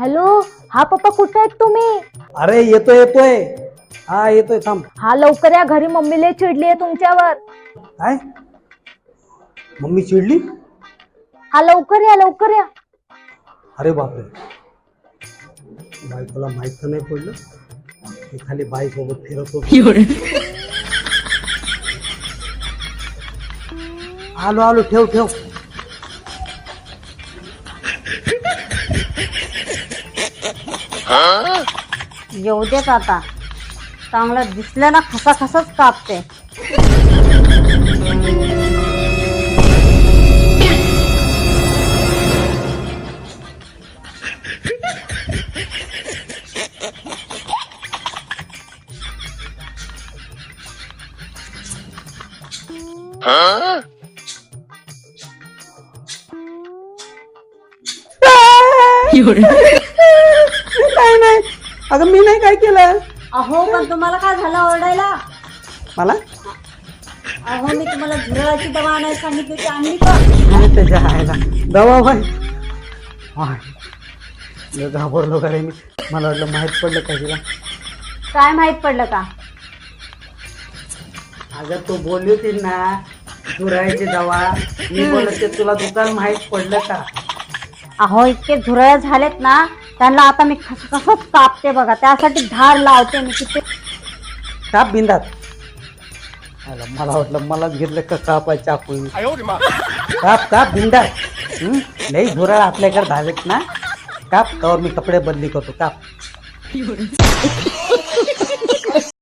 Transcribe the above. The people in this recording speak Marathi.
हॅलो हा पप्पा कुठे आहेत तुम्ही? अरे येतोय येतोय. हा येतोय थांब. हा लवकर या. घरी मम्मीला चिडली आहे तुमच्यावर. काय? मम्मी चिडली? हा लवकर या लवकर या. अरे बापरे. बायकोला माहीत तर नाही पडलं. मी खाली बाई सोबत फिरत होतो. आलो आलो ठेव ठेव. येऊ देत आता चांगलं दिसलं ना खसा खसाच कापते नाही नाही. अगं मी नाही काय केलं. अहो पण तुम्हाला काय झालं ओरडायला? मला? अहो मी तुम्हाला झुरळाची दवा आणायला सांगितली होती आणली का? नाही त्याच्या आईला. दवा हाय. लय घाबरलो का रे मी? मला वाटलं माहीत पडलं का तिला? काय माहीत पडलं का? अगं तू बोलली होती ना धुरायची दवा. मी बोलत ते तुला दुकान माहीत पडलं का? अहो इतके झुरळ झालेत ना त्यांना आता मी खस कापते बघा. त्यासाठी धार लावते मी किती काप बिंदात. आला, मला वाटलं मलाच घेतलं का कापाय चाकू. काप काप बिंदात. हं? लई धुराळ आपल्याकडे झालेत ना. काप कवर मी कपडे बदली करतो. काप.